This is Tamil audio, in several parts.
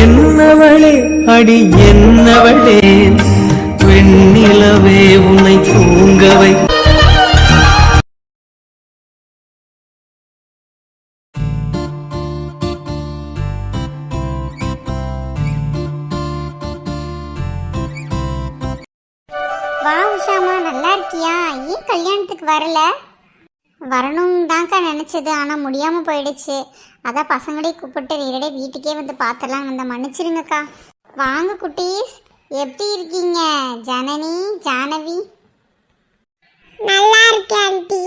என்னவளே அடி என்னவளே வெண்ணிலவே உன்னை தூங்க வைக்க வரணும் தான்க்கா நினச்சது. ஆனால் முடியாமல் போயிடுச்சு. அதான் பசங்களையும் கூப்பிட்டு நேரடியாக வீட்டுக்கே வந்து பார்த்துலாம் வந்த மன்னிச்சிருங்கக்கா. வாங்க குட்டீஸ். எப்படி இருக்கீங்க? ஜனனி ஜானவி. நல்லா இருக்கேன் ஆண்டி.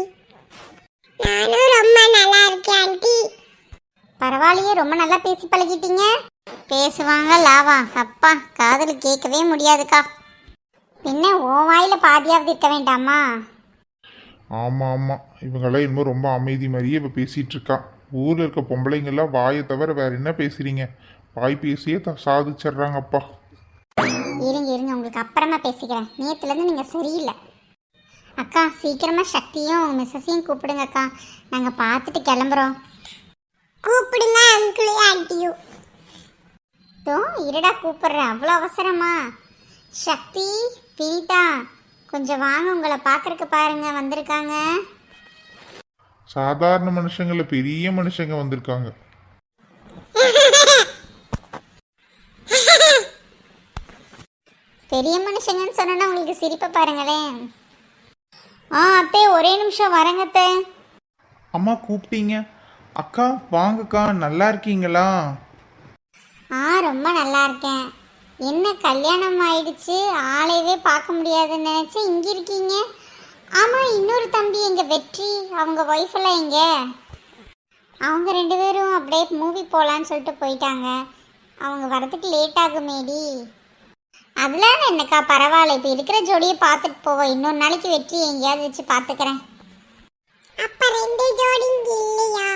நானும் ரொம்ப நல்லா இருக்கேன் ஆண்டி. பரவாயில்லையே ரொம்ப நல்லா பேசி பழகிட்டீங்க. பேசுவாங்க லாவா. அப்பா காதல் கேட்கவே முடியாதுக்கா. பின்ன ஓ வாயில பாதியாவது இருக்க வேண்டாமா? ஆமாம் ஆமாம் இவங்களாம் இன்னும் ரொம்ப அமைதி மாதிரியே இப்போ பேசிகிட்டு இருக்கா ஊரில் இருக்க பொம்பளைங்கெல்லாம் வாயை தவிர வேற என்ன பேசுகிறீங்க வாய் பேசியே த சாதிச்சிட்றாங்கப்பா இருங்க இருங்க. உங்களுக்கு அப்புறமா பேசிக்கிறேன். நேற்றுலேருந்து நீங்கள் சரியில்லை. அக்கா சீக்கிரமாக சக்தியும் மிஸ்ஸஸையும் கூப்பிடுங்க அக்கா. நாங்கள் பார்த்துட்டு கிளம்புறோம். கூப்பிடுங்க அங்கிள் ஆண்டியும் தோ இருடா கூப்பிடுறேன். அவ்வளோ அவசரமா. சக்தி பீட்டா கொஞ்சம் வாங்க உங்களை பார்க்கறக்கு பாருங்க வந்திருக்காங்க. சாதாரண மனுஷங்கள பெரிய மனுஷங்க வந்திருக்காங்க. பெரிய மனுஷங்கன்னு சொன்னா உங்களுக்கு சிரிப்பை பாருங்களேன். ஆ அத்தை ஒரே நிமிஷம் வரேங்க அத்தை. அம்மா கூப்பிட்டீங்க. அக்கா வாங்கக்கா நல்லா இருக்கீங்களா? ஆ ரொம்ப நல்லா இருக்கேன். என்ன கல்யாணம் ஆயிடுச்சு? ஆளையவே பார்க்க முடியாதுன்னு நினச்சி இங்கே இருக்கீங்க. ஆமாம் இன்னொரு தம்பி எங்கள் வெற்றி. அவங்க ஒய்ஃப் எல்லாம் எங்க? அவங்க ரெண்டு பேரும் அப்படியே மூவி போகலான்னு சொல்லிட்டு போயிட்டாங்க. அவங்க வரதுக்கு லேட் ஆகுமேடி அதெல்லாம் என்னக்கா பரவாயில்ல. இப்போ இருக்கிற ஜோடியை பார்த்துட்டு போவோம். இன்னொரு நாளைக்கு வெற்றி எங்கேயாவது வச்சு பார்த்துக்கிறேன். அப்போ ரெண்டு ஜோடி இல்லையா?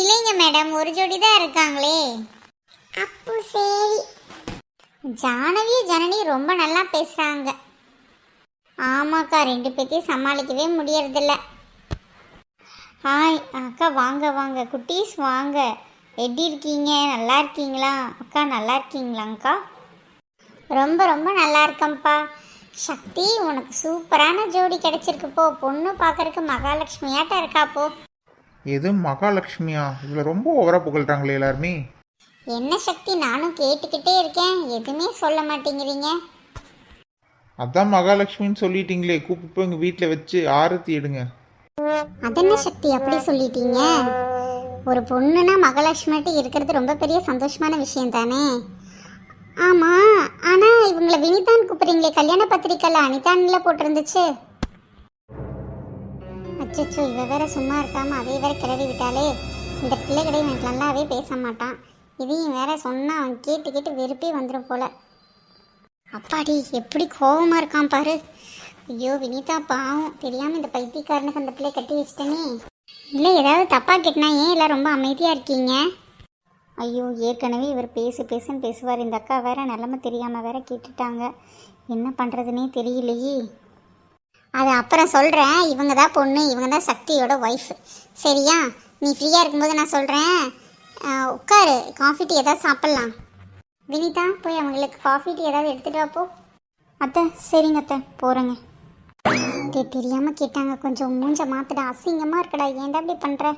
இல்லைங்க மேடம் ஒரு ஜோடி தான் இருக்காங்களே. அப்போ சரி. ஜானவி ஜனனி ரொம்ப நல்லா பேசுகிறாங்க ஆமாக்கா ரெண்டு பேர்த்தையும் சமாளிக்கவே முடியறதில்ல. ஹாய் அக்கா வாங்க வாங்க. குட்டீஸ் வாங்க. எப்படி இருக்கீங்க? நல்லா இருக்கீங்களா? அக்கா நல்லா இருக்கீங்களாங்க்கா? ரொம்ப ரொம்ப நல்லா இருக்கேன்ப்பா சக்தி உனக்கு சூப்பரான ஜோடி கிடைச்சிருக்கு போ. பொண்ணு பார்க்கறதுக்கு மகாலட்சுமியாட்ட இருக்கா போ. எது மகாலட்சுமியா? இதில் ரொம்ப ஓவராக புகழ்கிறாங்களே எல்லாருமே. என்ன சக்தி? நானும் கேட்டுக்கிட்டே இருக்கேன். எதுவுமே சொல்ல மாட்டேங்கிறீங்க. அதான் மகாலட்சுமின்னு சொல்லிட்டீங்களே. கூப்பிட்டு போய் எங்கள் வீட்டில் வச்சு ஆரத்தி எடுங்க. அதென்ன சக்தி? அப்படி சொல்லிட்டீங்க? ஒரு பொண்ணுனா மகாலட்சுமிட்டு இருக்கிறது ரொம்ப பெரிய சந்தோஷமான விஷயம் தானே? ஆமாம் ஆனால் இவங்களை வினிதான் கூப்பிட்றீங்களே. கல்யாண பத்திரிக்கையில் அனிதான்ல போட்டிருந்துச்சு. அச்சச்சோ இவ வேற சும்மா இருக்காம அதை வேற கிளறி விட்டாலே இந்த பிள்ளைகளை நல்லாவே பேச மாட்டான். இதையும் வேற சொன்னா அவன் கேட்டு கேட்டு வெறுப்பே வந்துடும் போல. அப்பாடி எப்படி கோபமாக இருக்கான் பாரு. ஐயோ வினிதா பாவம். தெரியாமல் இந்த பைத்தியக்காரனுக்கு அந்த பிள்ளை கட்டி வச்சிட்டனே. இல்லை ஏதாவது தப்பாக கேட்டினா ஏன் எல்லாம் ரொம்ப அமைதியாக இருக்கீங்க? ஐயோ ஏற்கனவே இவர் பேசு பேசுன்னு பேசுவார். இந்த அக்கா வேற நிலமை தெரியாமல் வேற கேட்டுட்டாங்க. என்ன பண்ணுறதுனே தெரியலையே. அது அப்புறம் சொல்கிறேன் இவங்க தான் பொண்ணு. இவங்க தான் சக்தியோட ஒய்ஃப் சரியா? நீ ஃப்ரீயாக இருக்கும்போது நான் சொல்கிறேன் உட்காரு. காஃபி டீ ஏதாவது சாப்பிட்லாம். வினிதா போய் அவங்களுக்கு காஃபி டீ ஏதாவது எடுத்துகிட்டு வாப்போ அத்தை சரிங்க அத்தை போகிறேங்க டே தெரியாமல் கேட்டாங்க. கொஞ்சம் மூஞ்ச மாத்துடா. அசிங்கமாக இருக்கடா. ஏன்டா இப்படி பண்ணுற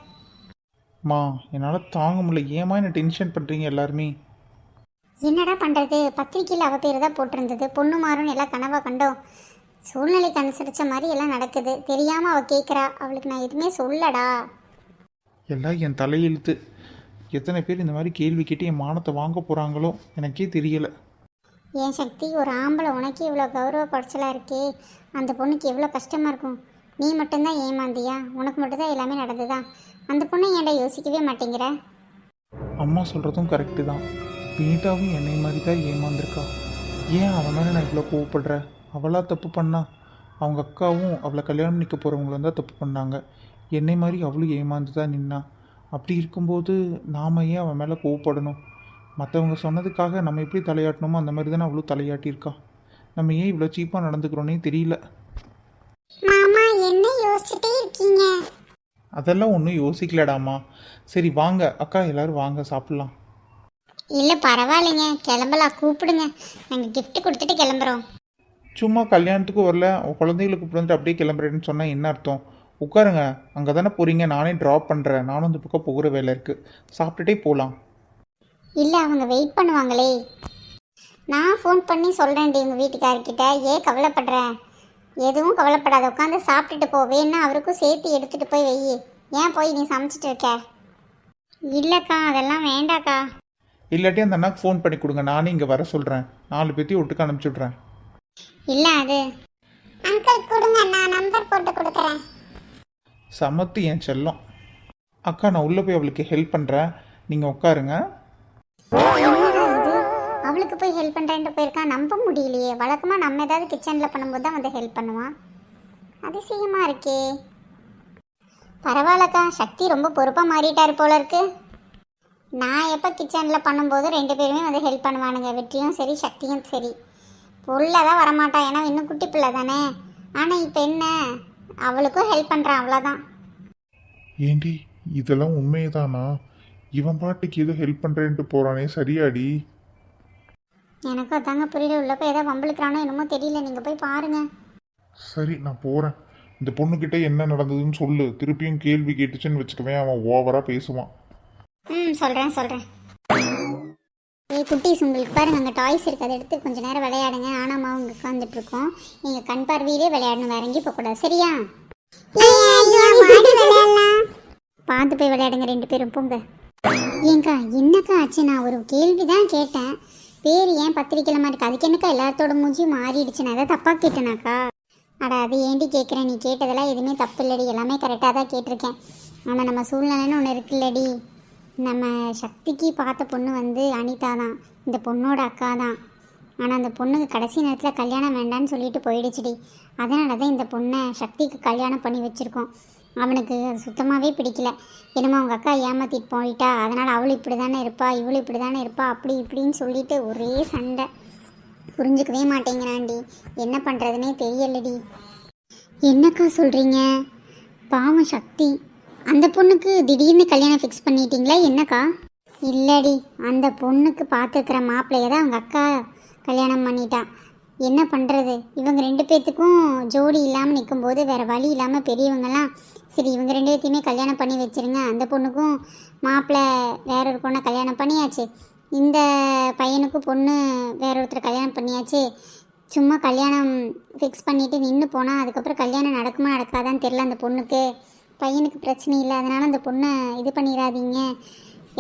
மா என்னால் தாங்க முடியல. ஏமா என்ன டென்ஷன் பண்ணுறீங்க எல்லாருமே? என்னடா பண்ணுறது பத்திரிக்கையில் அவ பேர் தான் போட்டிருந்தது. பொண்ணு மாறும்னு எல்லாம் கனவா கண்டோம். சூழ்நிலைக்கு அனுசரித்த மாதிரி எல்லாம் நடக்குது. தெரியாமல் அவள் கேட்குறா அவளுக்கு நான் எதுவுமே சொல்லடா. எல்லாம் என் தலையெழுத்து. எத்தனை பேர் இந்த மாதிரி கேள்வி கேட்டு என் மானத்தை வாங்க போகிறாங்களோ எனக்கே தெரியலை. என் சக்தி ஒரு ஆம்பளை உனக்கு இவ்வளோ கௌரவ குறைச்சலாக இருக்கே. அந்த பொண்ணுக்கு எவ்வளோ கஷ்டமாக இருக்கும். நீ மட்டும்தான் ஏமாந்தியா? உனக்கு மட்டும்தான் எல்லாமே நடந்துதா? அந்த பொண்ணை ஏன்டா யோசிக்கவே மாட்டேங்கிற? அம்மா சொல்கிறதும் கரெக்டு தான். வினிதாவும் என்னை மாதிரி தான் ஏமாந்திருக்கா. ஏன் அவன் மேலே நான் இவ்வளோ கோவப்படுறேன் அவளா தப்பு பண்ணா? அவங்க அக்காவும் அவளை கல்யாணம் பண்ணிக்க போகிறவங்களும் தான் தப்பு பண்ணாங்க. என்னை மாதிரி அவளும் ஏமாந்து தான் நின்னா. அப்படி இருக்கும்போது நாம் ஏன் அவன் மேலே கோவப்படணும்? மற்றவங்க சொன்னதுக்காக நம்ம எப்படி தலையாட்டணுமோ அந்த மாதிரி தானே அவளும் தலையாட்டியிருக்கா. நம்ம ஏன் இவ்வளோ சீப்பாக நடந்துக்கிறோன்னே தெரியல. மாமா என்ன யோசிச்சுட்டே இருக்கீங்க? அதெல்லாம் ஒன்றும் யோசிக்கலடாம்மா சரி வாங்க. அக்கா எல்லாரும் வாங்க சாப்பிட்லாம். இல்லை பரவாயில்லைங்க. கிளம்பலாம். கூப்பிடுங்க. நாங்கள் gift கொடுத்துட்டு கிளம்புறோம். சும்மா கல்யாணத்துக்கு வரல. உன் குழந்தைகளை கூப்பிட்டு வந்துட்டு அப்படியே கிளம்புறேன்னு சொன்னால் என்ன அர்த்தம்? உட்காருங்க அங்கே தானே போகிறீங்க நானே ட்ராப் பண்ணுறேன் நானும் இந்த பக்கம் போகிற வேலை இருக்குது சாப்பிட்டுட்டே போகலாம் இல்லை அவங்க வெயிட் பண்ணுவாங்களே. நான் ஃபோன் பண்ணி சொல்கிறேன்டி உங்கள் வீட்டுக்காரர்கிட்ட ஏன் கவலைப்படுற? எதுவும் கவலைப்படாத உட்காந்து சாப்பிட்டுட்டு போ வேணா அவருக்கும் சேர்த்து எடுத்துகிட்டு போய் வை. ஏன் போய் நீ சமைச்சிட்டு இருக்க? இல்லைக்கா அதெல்லாம் வேண்டாக்கா. இல்லாட்டி அந்த அண்ணாக்கு ஃபோன் பண்ணி கொடுங்க நானே இங்கே வர சொல்கிறேன் நாலு பேர்த்தையும் ஒட்டுக்கு அனுப்பிச்சி விட்றேன் இல்லை அது. அங்கிள் கொடுங்க நான் நம்பர் போட்டு கொடுக்குறேன். சமத்து என் செல்லம். அக்கா நான் உள்ளே போய் அவளுக்கு ஹெல்ப் பண்ணுறேன் நீங்கள் உட்காருங்க. அவளுக்கு போய் ஹெல்ப் பண்ணுறேன்ட்டு போயிருக்கான். நம்ப முடியலையே. வழக்கமாக நம்ம ஏதாவது கிச்சனில் பண்ணும்போது தான் வந்து ஹெல்ப் பண்ணுவான். அதிசயமாக இருக்கே. பரவாயில்லக்கா. சக்தி ரொம்ப பொறுப்பாக மாறிட்டார் போல இருக்கு. நான் எப்போ கிச்சனில் பண்ணும்போது ரெண்டு பேருமே வந்து ஹெல்ப் பண்ணுவானுங்க. வெற்றியும் சரி சக்தியும் சரி. புள்ள தான் வரமாட்டா. ஏன்னா இன்னும் குட்டி பிள்ளை தானே. ஆனால் இப்போ என்ன? அவளுக்கும் ஹெல்ப் பண்ணுறான் அவ்வளோதான் ஏண்டி இதெல்லாம் உண்மைதானா இவன் பாட்டுக்கு ஏதோ ஹெல்ப் பண்ணுறேன்ட்டு போகிறானே சரியாடி? எனக்கும் அதாங்க புரியல உள்ள போய் ஏதாவது வம்பளுக்குறானோ என்னமோ தெரியல நீங்கள் போய் பாருங்கள் சரி நான் போகிறேன் இந்த பொண்ணுக்கிட்ட என்ன நடந்ததுன்னு சொல்லு. திருப்பியும் கேள்வி கேட்டுச்சுன்னு வச்சுக்கவேன் அவன் ஓவராக பேசுவான். ம் சொல்கிறேன் சொல்கிறேன் ஏ குட்டீஸ் உங்களுக்கு பாருங்கள் அங்கே டாய்ஸ் இருக்குது. அதை எடுத்து கொஞ்ச நேரம் விளையாடுங்க. ஆனாமாவும் அவங்க உட்காந்துட்டு இருக்கோம். நீங்கள் கண் பார்வையிலே விளையாடணும். வேற எங்கேயும் போகக்கூடாது சரியா? பார்த்து போய் விளையாடுங்க ரெண்டு பேரும். போங்க. ஏங்கா என்னக்கா ஆச்சு? நான் ஒரு கேள்வி தான் கேட்டேன். பேர் ஏன் பத்திரிக்கையில் மாதிரி இருக்கு அதுக்கு என்னக்கா எல்லாத்தோட மூஞ்சியும் மாறிடுச்சு? நான் எதாவது தப்பாக கேட்டேனாக்கா? அட அது ஏண்டி கேட்குறேன் நீ கேட்டதெல்லாம் எதுவுமே தப்பு இல்லடி. எல்லாமே கரெக்டாக தான் கேட்டிருக்கேன். ஆனால் நம்ம சூழ்நிலைன்னு ஒன்று இருக்குல்லடி. நம்ம சக்திக்கு பார்த்த பொண்ணு வந்து அனிதா தான். இந்த பொண்ணோட அக்கா தான். ஆனால் அந்த பொண்ணுக்கு கடைசி நேரத்தில் கல்யாணம் வேண்டான்னு சொல்லிட்டு போயிடுச்சுடி. அதனால தான் இந்த பொண்ணை சக்திக்கு கல்யாணம் பண்ணி வச்சுருக்கோம். அவனுக்கு அது சுத்தமாகவே பிடிக்கல. என்னமோ அவங்க அக்கா ஏமாற்றிட்டு போயிட்டா. அதனால் அவளும் இப்படி தானே இருப்பா இவளும் இப்படி தானே இருப்பா அப்படி இப்படின்னு சொல்லிட்டு ஒரே சண்டை. புரிஞ்சுக்கவே மாட்டேங்கிறான்டி. என்ன பண்ணுறதுனே தெரியலடி. என்னக்கா சொல்கிறீங்க பாவம் சக்தி. அந்த பொண்ணுக்கு திடீர்னு கல்யாணம் ஃபிக்ஸ் பண்ணிட்டீங்களா? என்னக்கா? இல்லடி அந்த பொண்ணுக்கு பார்த்துருக்குற மாப்பிள்ளைய தான் அவங்க அக்கா கல்யாணம் பண்ணிட்டா. என்ன பண்ணுறது இவங்க ரெண்டு பேர்த்துக்கும் ஜோடி இல்லாமல் நிற்கும்போது வேறு வழி இல்லாமல் பெரியவங்கலாம் சரி இவங்க ரெண்டு பேர்த்தையுமே கல்யாணம் பண்ணி வச்சிருங்க. அந்த பொண்ணுக்கும் மாப்பிள்ளை வேற ஒரு பொண்ணை கல்யாணம் பண்ணியாச்சு. இந்த பையனுக்கும் பொண்ணு வேற ஒருத்தர் கல்யாணம் பண்ணியாச்சு. சும்மா கல்யாணம் ஃபிக்ஸ் பண்ணிவிட்டு நின்று போனால் அதுக்கப்புறம் கல்யாணம் நடக்குமா நடக்காதான்னு தெரில அந்த பொண்ணுக்கு. பையனுக்கு பிரச்சனை இல்லை அதனால் அந்த பொண்ணை இது பண்ணிடாதீங்க.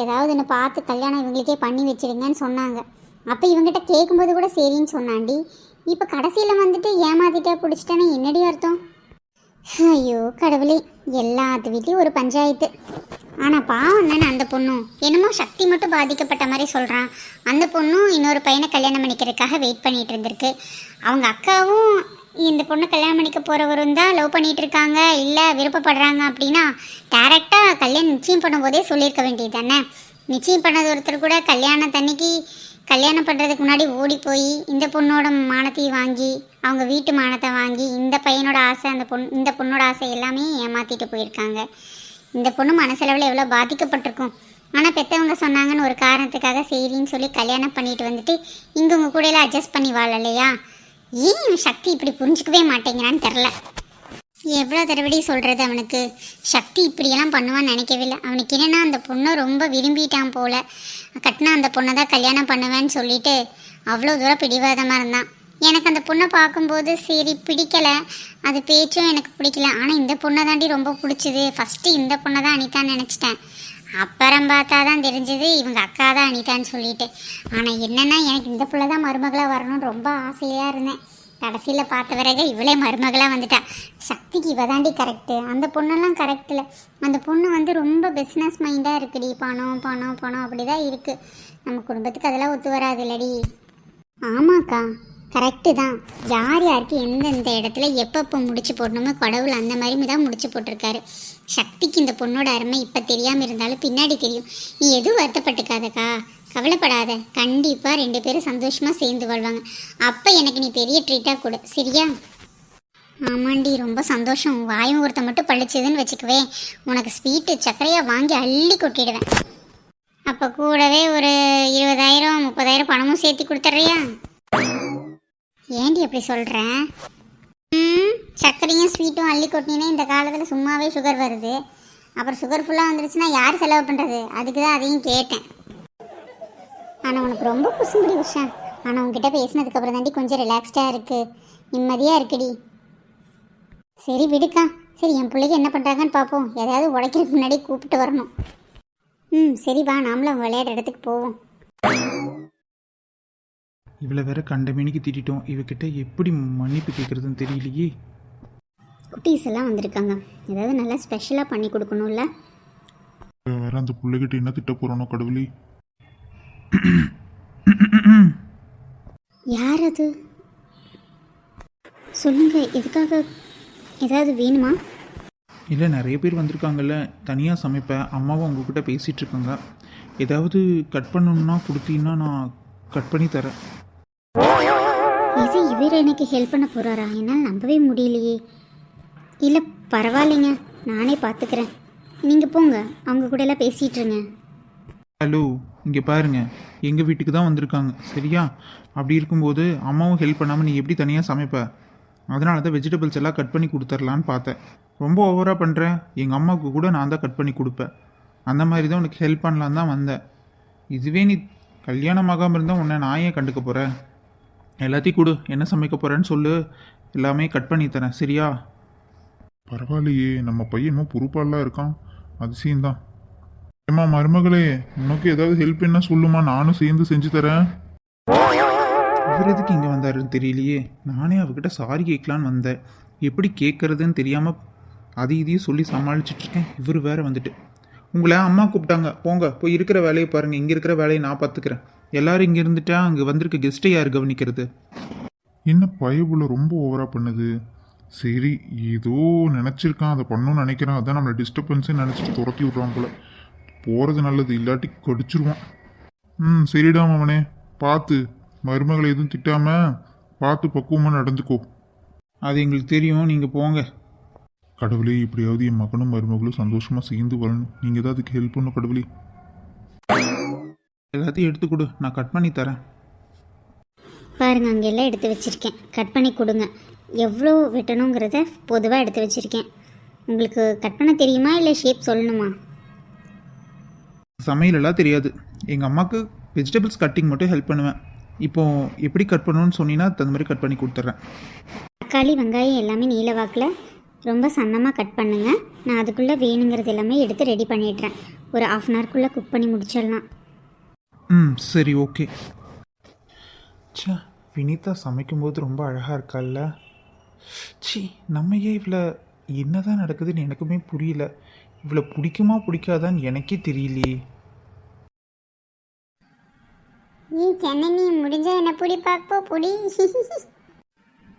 ஏதாவது என்னை பார்த்து கல்யாணம் இவங்களுக்கே பண்ணி வச்சிடுங்கன்னு சொன்னாங்க. அப்போ இவங்ககிட்ட கேட்கும்போது கூட சரின்னு சொன்னாண்டி. இப்போ கடைசியில் வந்துட்டு ஏமாத்திட்டே பிடிச்சிட்டேன்னா என்னடி அர்த்தம்? ஐயோ கடவுளே. எல்லாத்து வீட்லேயும் ஒரு பஞ்சாயத்து. ஆனால் பாவம் தானே அந்த பொண்ணும். என்னமோ சக்தி மட்டும் பாதிக்கப்பட்ட மாதிரி சொல்கிறான் அந்த பொண்ணும் இன்னொரு பையனை கல்யாணம் பண்ணிக்கிறதுக்காக வெயிட் பண்ணிகிட்டு இருந்திருக்கு. அவங்க அக்காவும் இந்த பொண்ணு கல்யாணம் பண்ணிக்க போகிறவரும் தான் லவ் பண்ணிகிட்டு இருக்காங்க இல்லை விருப்பப்படுறாங்க அப்படின்னா டேரெக்டாக கல்யாணம் நிச்சயம் பண்ணும்போதே சொல்லியிருக்க வேண்டியது தானே? நிச்சயம் பண்ணது ஒருத்தர் கூட கல்யாணத்தன்னைக்கு கல்யாணம் பண்ணுறதுக்கு முன்னாடி ஓடி போய் இந்த பொண்ணோட மானத்தையும் வாங்கி அவங்க வீட்டு மானத்தை வாங்கி இந்த பையனோட ஆசை அந்த பொண்ணு இந்த பொண்ணோட ஆசை எல்லாமே ஏமாற்றிட்டு போயிருக்காங்க. இந்த பொண்ணு மனசளவில் எவ்வளோ பாதிக்கப்பட்டிருக்கும். ஆனால் பெற்றவங்க சொன்னாங்கன்னு ஒரு காரணத்துக்காக சரின்னு சொல்லி கல்யாணம் பண்ணிட்டு வந்துட்டு இங்கே உங்கள் கூடையில் அட்ஜஸ்ட் பண்ணி வாழலையா? ஏன் சக்தி இப்படி புரிஞ்சுக்கவே மாட்டேங்கிறான்னு தெரில எவ்வளோ தடவடி சொல்கிறது அவனுக்கு? சக்தி இப்படியெல்லாம் பண்ணுவான்னு நினைக்கவே இல்லை அவனுக்கு என்னென்னா அந்த பொண்ணை ரொம்ப விரும்பிட்டான் போல. கட்டினா அந்த பொண்ணை தான் கல்யாணம் பண்ணுவேன்னு சொல்லிட்டு அவ்வளோ தூரம் பிடிவாதமாக இருந்தான். எனக்கு அந்த பொண்ணை பார்க்கும்போது சரி பிடிக்கல. அது பேச்சும் எனக்கு பிடிக்கல. ஆனால் இந்த பொண்ணை தாண்டி ரொம்ப பிடிச்சிது. ஃபஸ்ட்டு இந்த பொண்ணை தான் அனிதான்னு நினச்சிட்டேன். அப்புறம் பார்த்தா தான் தெரிஞ்சது இவங்க அக்கா தான் அனிதான்னு சொல்லிட்டு. ஆனால் என்னென்னா எனக்கு இந்த பிள்ளை தான் மருமகளாக வரணும்னு ரொம்ப ஆசையாக இருந்தேன். கடைசியில் பார்த்த பிறகு இவளே மருமகளாக வந்துட்டா. சக்திக்கு இவ தாண்டி கரெக்டு அந்த பொண்ணெல்லாம் கரெக்ட் இல்லை. அந்த பொண்ணு வந்து ரொம்ப பிஸ்னஸ் மைண்டாக இருக்குடி. பணம் பணம் பணம் அப்படி தான் இருக்குது நம்ம குடும்பத்துக்கு அதெல்லாம் ஒத்து வராது இல்லடி ஆமாக்கா கரெக்டு தான். யார் யாருக்கு எந்தெந்த இடத்துல எப்பப்போ முடிச்சு போடணுமோ கடவுள் அந்த மாதிரி தான் முடிச்சு போட்டிருக்காரு. சக்திக்கு இந்த பொண்ணோட அருமை இப்போ தெரியாமல் இருந்தாலும் பின்னாடி தெரியும். நீ எதுவும் வருத்தப்பட்டுக்காதக்கா. கவலைப்படாத. கண்டிப்பாக ரெண்டு பேரும் சந்தோஷமாக சேர்ந்து வாழ்வாங்க. அப்போ எனக்கு நீ பெரிய ட்ரீட்டாக கொடு. சரியா? ஆமாண்டி ரொம்ப சந்தோஷம். வாயும் ஒருத்த மட்டும் பழிச்சதுன்னு வச்சுக்கவே. உனக்கு ஸ்வீட்டு சர்க்கரையாக வாங்கி அள்ளி கொட்டிடுவேன். அப்போ கூடவே ஒரு இருபதாயிரம் முப்பதாயிரம் பணமும் சேர்த்து கொடுத்துட்றியா? ஏண்டி அப்படி சொல்கிறேன் ம்? சர்க்கரையும் ஸ்வீட்டும் அள்ளி கொட்டினே இந்த காலத்தில் சும்மாவே சுகர் வருது. அப்புறம் சுகர் ஃபுல்லாக வந்துருச்சுன்னா யார் செலவு பண்ணுறது அதுக்கு தான் அதையும் கேட்டேன். ஆனால் உனக்கு ரொம்ப குசும்படி விஷயம் ஆனால் உங்ககிட்ட பேசினதுக்கப்புறம் தாண்டி கொஞ்சம் ரிலாக்ஸ்டாக இருக்குது நிம்மதியாக இருக்குடி. சரி விடுக்கா. சரி என் பிள்ளைக்கு என்ன பண்ணுறாங்கன்னு பார்ப்போம் எதாவது உடைக்கிறதுக்கு முன்னாடி கூப்பிட்டு வரணும். ம் சரி வா. நாமளும் அவங்க விளையாடுற இடத்துக்கு போவோம். இவ்வளோ வேற கண்டமேனிக்கு திட்டிட்டோம். இவகிட்ட எப்படி மன்னிப்பு கேட்குறதுன்னு தெரியலையே. குட்டீஸ் எல்லாம் வந்திருக்காங்க. ஏதாவது நல்லா ஸ்பெஷலாக பண்ணி கொடுக்கணும்ல? வேற அந்த பிள்ளைகிட்ட என்ன திட்ட போறானோ கடவுளே. யார் அது? சொல்லுங்க எதுக்காக ஏதாவது வேணுமா? இல்லை நிறைய பேர் வந்திருக்காங்கல்ல. தனியாக சமைப்பேன். அம்மாவும் உங்ககிட்ட பேசிகிட்டு இருக்காங்க. ஏதாவது கட் பண்ணணும்னா கொடுத்தீங்கன்னா நான் கட் பண்ணி தரேன். இது இவர் எனக்கு ஹெல்ப் பண்ண போகிறாரா என்னால் நம்பவே முடியலையே. இல்லை பரவாயில்லைங்க. நானே பார்த்துக்கிறேன் நீங்கள் போங்க. அவங்க கூட எல்லாம் பேசிகிட்ருங்க ஹலோ இங்கே பாருங்க. எங்கள் வீட்டுக்கு தான் வந்திருக்காங்க. சரியா? அப்படி இருக்கும்போது அம்மாவும் ஹெல்ப் பண்ணாமல் நீ எப்படி தனியாக சமைப்ப? அதனால தான் வெஜிடபிள்ஸ் எல்லாம் கட் பண்ணி கொடுத்துர்லான்னு பார்த்தேன். ரொம்ப ஓவராக பண்ணுறேன் எங்கள் அம்மாவுக்கு கூட நான் தான் கட் பண்ணி கொடுப்பேன். அந்த மாதிரி தான் உனக்கு ஹெல்ப் பண்ணலான்னு தான் வந்தேன். இதுவே நீ கல்யாணம் ஆகாமல் இருந்தால் உன்னை நான் ஏன் கண்டுக்க போகிறேன் எல்லாத்தையும் கொடு. என்ன சமைக்க போகிறேன்னு சொல்லு. எல்லாமே கட் பண்ணி தரேன். சரியா? பரவாயில்லையே நம்ம பையனும் பொறுப்பாலாம் இருக்கான். அதிசயம்தான் ஏம்மா மருமகளே உனக்கு ஏதாவது ஹெல்ப் என்ன சொல்லுமா நானும் சேர்ந்து செஞ்சு தரேன். இவர் எதுக்கு இங்கே வந்தாருன்னு தெரியலையே. நானே அவகிட்ட சாரி கேட்கலான்னு வந்தேன். எப்படி கேட்குறதுன்னு தெரியாமல் அதை இதையும் சொல்லி சமாளிச்சிட்டு இருக்கேன். இவர் வேற வந்துட்டு. உங்களை அம்மா கூப்பிட்டாங்க. போங்க போய் இருக்கிற வேலையை பாருங்கள் இங்கே இருக்கிற வேலையை நான் பார்த்துக்கிறேன். எல்லாரும் இங்கே இருந்துட்டா அங்கே வந்திருக்க கெஸ்ட்டை யார் கவனிக்கிறது? என்ன பயபுல ரொம்ப ஓவராக பண்ணுது? சரி ஏதோ நினச்சிருக்கான் அதை பண்ணணும்னு நினைக்கிறான். அதான் நம்மளை டிஸ்டர்பன்ஸே நினச்சிட்டு துரத்தி விட்றான் போல. போகிறது நல்லது இல்லாட்டி கடிச்சிருவான். ம் சரிடா மாமனே. பார்த்து. மருமகளை எதுவும் திட்டாமல் பார்த்து பக்குவமாக நடந்துக்கோ. அது எங்களுக்கு தெரியும் நீங்கள் போங்க. கடவுளே இப்படியாவது என் மகனும் மருமகளும் சந்தோஷமாக சேர்ந்து வரணும். நீங்கள் தான் அதுக்கு ஹெல்ப் பண்ணும் கடவுளே. எல்லாத்தையும் எடுத்து கொடு. நான் கட் பண்ணி தரேன். பாருங்க அங்கே எல்லாம் எடுத்து வச்சுருக்கேன். கட் பண்ணி கொடுங்க. எவ்வளோ வெட்டணுங்கிறத பொதுவாக எடுத்து வச்சுருக்கேன். உங்களுக்கு கட் பண்ண தெரியுமா இல்லை ஷேப் சொல்லணுமா? சமையலெல்லாம் தெரியாது. எங்கள் அம்மாவுக்கு வெஜிடபிள்ஸ் கட்டிங் மட்டும் ஹெல்ப் பண்ணுவேன். இப்போ எப்படி கட் பண்ணணும்னு சொன்னீங்கன்னா அந்த மாதிரி கட் பண்ணி கொடுத்துட்றேன். தக்காளி வெங்காயம் எல்லாமே நீல வாக்கில். ரொம்ப சன்னமாக கட் பண்ணுங்க. நான் அதுக்குள்ளே வேணுங்கிறது எல்லாமே எடுத்து ரெடி பண்ணிடுறேன். ஒரு ஆஃப் அன் ஹவர்க்குள்ளே குக் பண்ணி முடிச்சிடலாம். ம் சரி ஓகே ச்சே வினிதா சமைக்கும்போது ரொம்ப அழகாக இருக்கால்ல சி நம்ம ஏன் இவ்வளோ என்னதான் நடக்குதுன்னு எனக்குமே புரியல. இவ்வளோ பிடிக்குமா பிடிக்காதான்னு எனக்கே தெரியலையே. நீ ஜனனி முடிஞ்ச என்ன புடி பார்ப்போ புடி.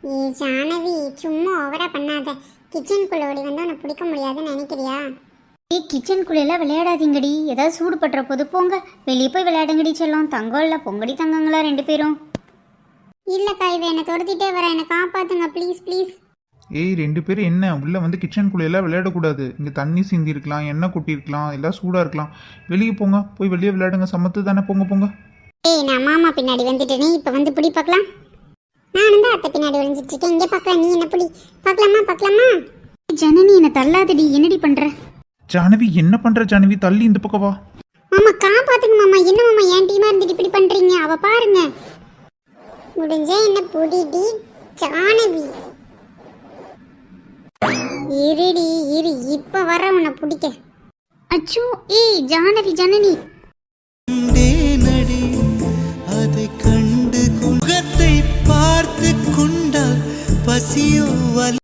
ஏ ஜானவி சும்மா ஓவரா பண்ணாத. கிச்சனுக்குள்ள ஓடி வந்து உன்னை பிடிக்க முடியாதுன்னு நினைக்கிறியா? ஏ கிச்சனுக்குள்ளெல்லாம் விளையாடாதீங்கடி. ஏதாவது சூடு பட்டுற போது போங்க. வெளியே போய் விளையாடுங்கடி செல்லும். தங்கம் இல்லை பொங்கடி தங்கங்களா ரெண்டு பேரும். இல்லைக்கா இவ என்னை துரத்திட்டே வர. என்னை காப்பாத்துங்க ப்ளீஸ் ப்ளீஸ் ஏய் ரெண்டு பேரும் என்ன? உள்ளே வந்து கிச்சனுக்குள்ளே எல்லாம் விளையாடக்கூடாது. இங்கே தண்ணி சிந்தி இருக்கலாம் எண்ணெய் கொட்டியிருக்கலாம் எல்லாம் சூடாக இருக்கலாம். வெளியே போங்க. போய் வெளியே விளையாடுங்க. சமத்து தானே. போங்க போங்க. ஏய் நான் மாமா பின்னாடி வந்துட்டேனே. இப்போ வந்து பிடி பார்க்கலாம். நானும் தான் அத்தை பின்னாடி இருக்கேன் இங்கே பார்க்கலாம். நீ என்ன பிடி? பார்க்கலாமா? பார்க்கலாமா? ஜனனி என்னை தள்ளாதடி. என்னடி பண்ற? ஜானவி என்ன பண்ணுற ஜானவி? தள்ளி இந்த பக்கம் வா. மாமா காப்பாத்துங்க மாமா. என்ன மாமா என் டீமா இருந்துட்டு இப்படி பண்றீங்க? அவ பாருங்க. முடிஞ்சா என்ன புடிடி ஜானவி. இருடி இரு இப்ப வர உன்னை பிடிக்க. அச்சோ ஏய் ஜானவி ஜனனி. நடி கண்டு முகத்தை பார்த்து கொண்டால் பசியோ